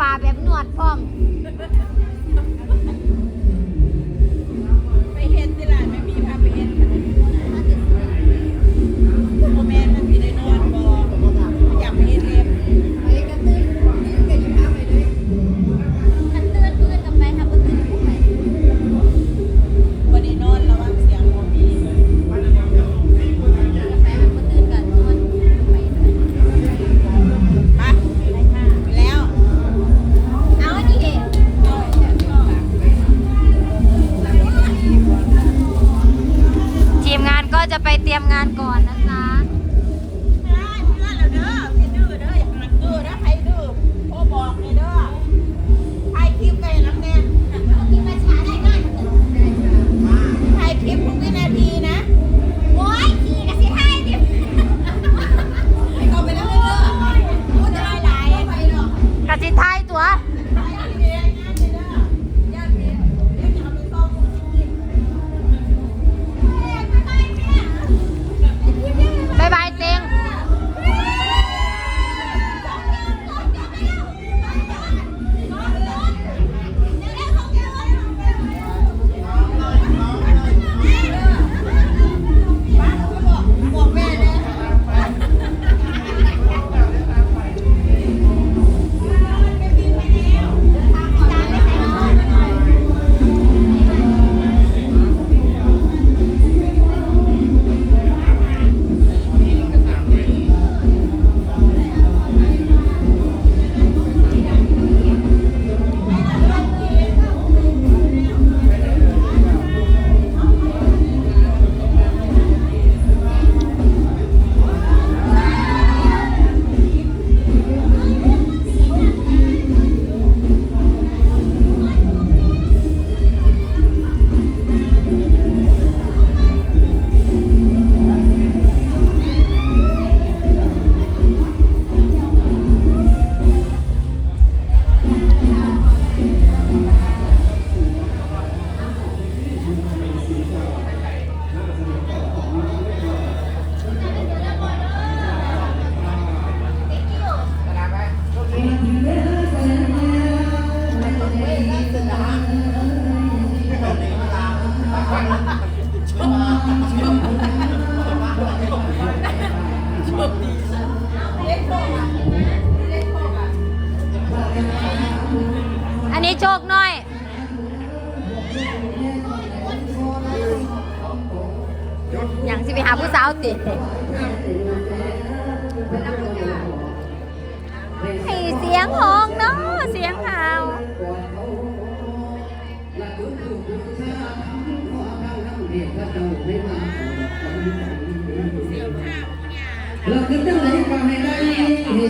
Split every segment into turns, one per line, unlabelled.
ปาแบบนวดพร้อม
อนนะ
จ๊ะ สิ
ไปหา
ผู้สาวติให้เสียงห้องเนาะเสียงหาว
เราคือตั้งไหนก็ให้ได้ให้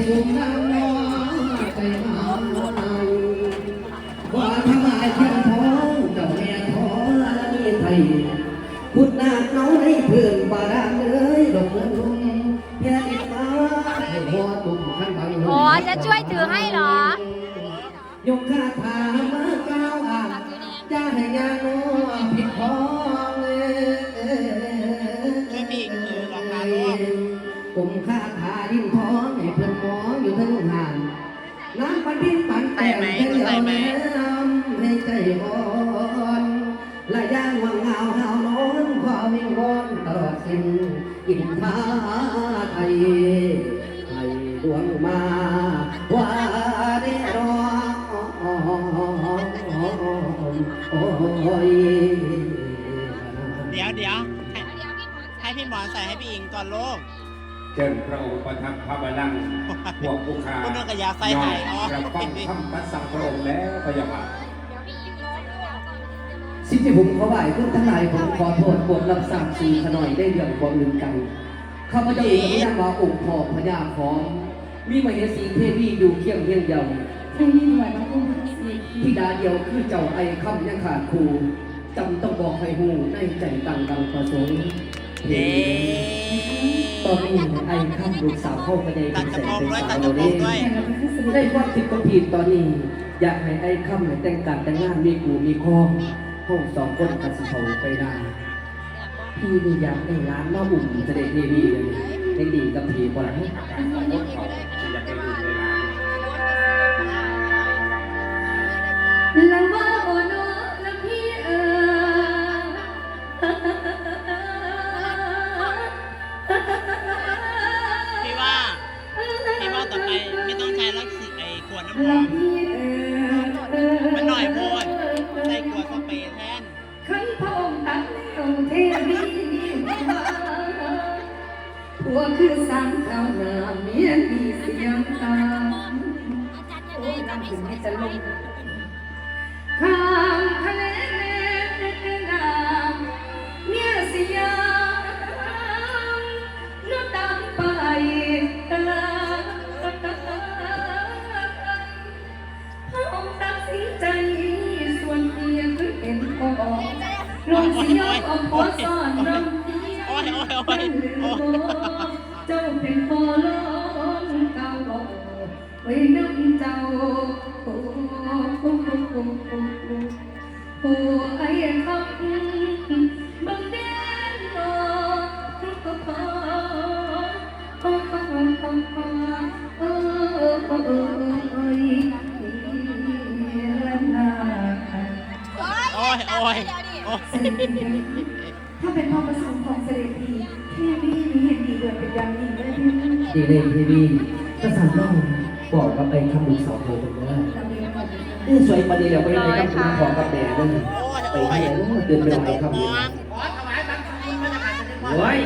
สุขน้น บาดาลเลยดอกเงินลุ่มแค่ติดฟ้าให้หัวตุ่มขันบัง
อ๋อจะช่วยถือให้เหรอ
ยกคาถามาก้าวอ่านจะให้ยาโนผิดพ้องเอ้ย
มีคือราคาโลก
ผมค่าทาดิ้นท้องให้เพื่อนหมออยู่ทั้งหานน้ำปันพินปันแต่งให้เดียวน้ำให้ใจอ่อนละย่างว่างเงาเฮา นอนความวิงวอนตลอดสิ้นอินทาไทยให้ดวงมาว่าได้รอโอย
เดี๋ยวเดี๋ยวให้ให้พี่หมอนใส่ให้พี่อิงก่อนลูก
เชิญพระองค์ประทับพระบัลลังก์พวกผู้ค้า
คุณนึกกับยาไฟไหนอ๋อ
เราฟังคำตัดสั่งพระองค์แล้วพยาค่ะ
สิ่งที่ผมขอไหว้ทุกทั้งหลายผมขอโทษบวกรับสั่งสีขน่อยได้เรื่องบ่อื่นกันข้าพเจ้าเองก็ไม่ได้มาองค์พ่อพญาของมีมเหสีเทวีอยู่เคียงเฮียงเยาให้มีหน่วยมาอุ้มที่ดาเดียวคือเจ้าไอ้คำยังขาดครูจำต้องบอกให้หูในใจตังดังประสงค์
เย้
ตอนนี้ไอ้คำลูกสาวเข้าไปใน
ตัดกระโปรงด้วย
สา
ตัดกระโปรงด้วย
ได้ความผิดก็ผิดตอนนี้ อยากให้ไอ้คำให้แต่งการแต่งงานมีกูมีคอง ห้องสองคนกันสิเขาไปได้พี่นี่ยักในร้านมาบุ่นเสด็จเดวีเลยเด็กดีกับผีบ่
หลังากได้
นลยร้
จะลงข้ามทะเลแม่น้ำน้ำเมี
ยสยา
มน้ำตามไปตลาดพระองค์ตัดสินใจส่วนเพียงคือเป็นพ่อลงสยามอมพอสอนรำเพีย
ง
เจ้าเป็นพ่อลอนเก่าบเว้ยนักเจ้า โอ้ย
โอ้ยโอ้ย
ถ้าเป็นพ่อมประสงค์ของเสด็จพี่เทวีนี้เห็นดีเดือดเป็นอย่างยิ่งเลยพี่
ดีเลยทีวีประสานต้อง บอกกับไปทำลูกสาวเธอคนนี้
เราเรียนก่อน
นี่สวยประเดี๋ยวไปไปกับคุณของกับแม่ด้วยไป
โอ้ย
ที่
โอ้
ไหน
ย
เดินไป
จะ
ไหน
ตก
ครับ
มอง
โอ้ย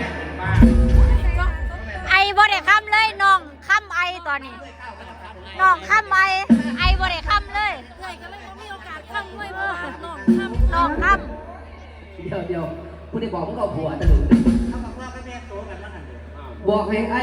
ไอบ่ได้ค้ำเลยน้องค้ำไอตอนนี้น้องค้ำไอไอบ่ได้ค้ำเลยเลยก็เลยบ่มีโอกาสค้ำด้วยบ่น้องค้ำน้องค้ำ
เดี๋ยวเดี๋ยวคุณได้บอกมึงเอาผัวตะลึงบอกให้ไอ้